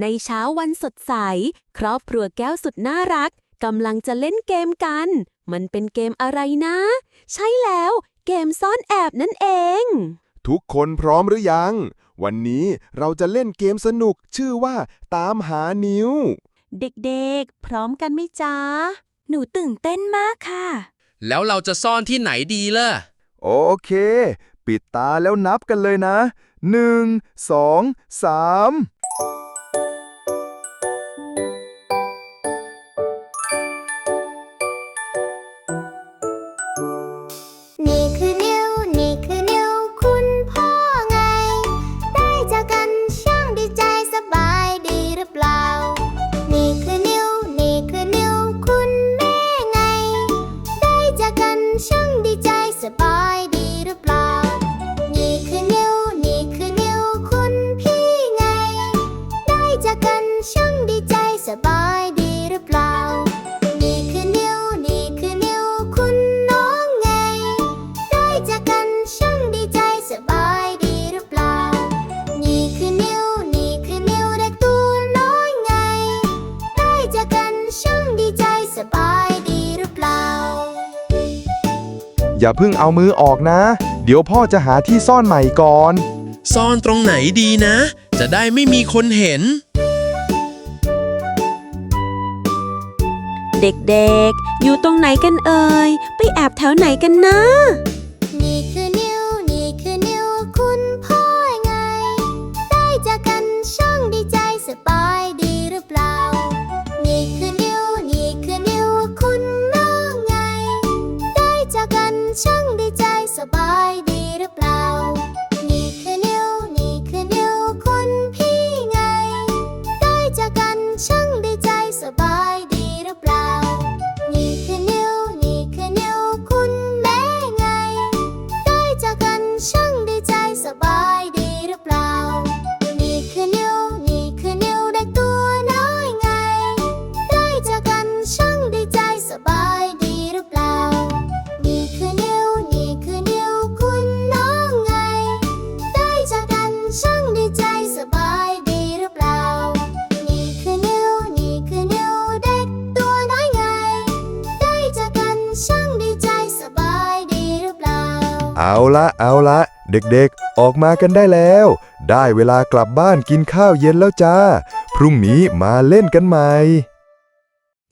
ในเช้าวันสดใส ครอบครัวแก้วสุดน่ารักกำลังจะเล่นเกมกัน มันเป็นเกมอะไรนะ ใช่แล้ว เกมซ่อนแอบนั่นเอง ทุกคนพร้อมหรือยัง วันนี้เราจะเล่นเกมสนุกชื่อว่า ตามหานิ้ว เด็กๆ พร้อมกันไหมจ๊ะ หนูตื่นเต้นมากค่ะ แล้วเราจะซ่อนที่ไหนดีล่ะ โอเค ปิดตาแล้วนับกันเลยนะหนึ่งสองสาม ช่างดีใจสบายดีหรือเปล่า นี่คือนิ้วนี่คือนิ้วคุณน้องไง ได้จากกันช่างดีใจสบายดีหรือเปล่า นี่คือนิ้วนี่คือนิ้วเด็กตัวน้อยไง ได้จากกันช่างดีใจสบายดีหรือเปล่า อย่าเพิ่งเอามือออกนะ เดี๋ยวพ่อจะหาที่ซ่อนใหม่ก่อน ซ่อนตรงไหนดีนะ จะได้ไม่มีคนเห็น เด็กๆ อยู่ตรงไหนกันเอ่ย ไปแอบแถวไหนกันนะ นี่คือนิ้ว นี่คือนิ้ว คุณพ่อไง ได้จากกันช่างดีใจสบายดีหรือเปล่า นี่คือนิ้ว นี่คือนิ้ว คุณน้องไง ได้จากกันช่างดี เอาละเอาละเด็กๆ ออกมากันได้แล้ว ได้เวลากลับบ้านกินข้าวเย็นแล้วจ้า พรุ่งนี้มาเล่นกันใหม่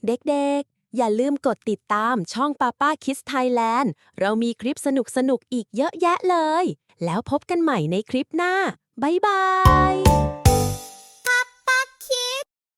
เด็กๆ อย่าลืมกดติดตามช่องป้าป้าคิสไทยแลนด์ เรามีคลิปสนุกๆ อีกเยอะแยะเลย แล้วพบกันใหม่ในคลิปหน้า บ๊ายบาย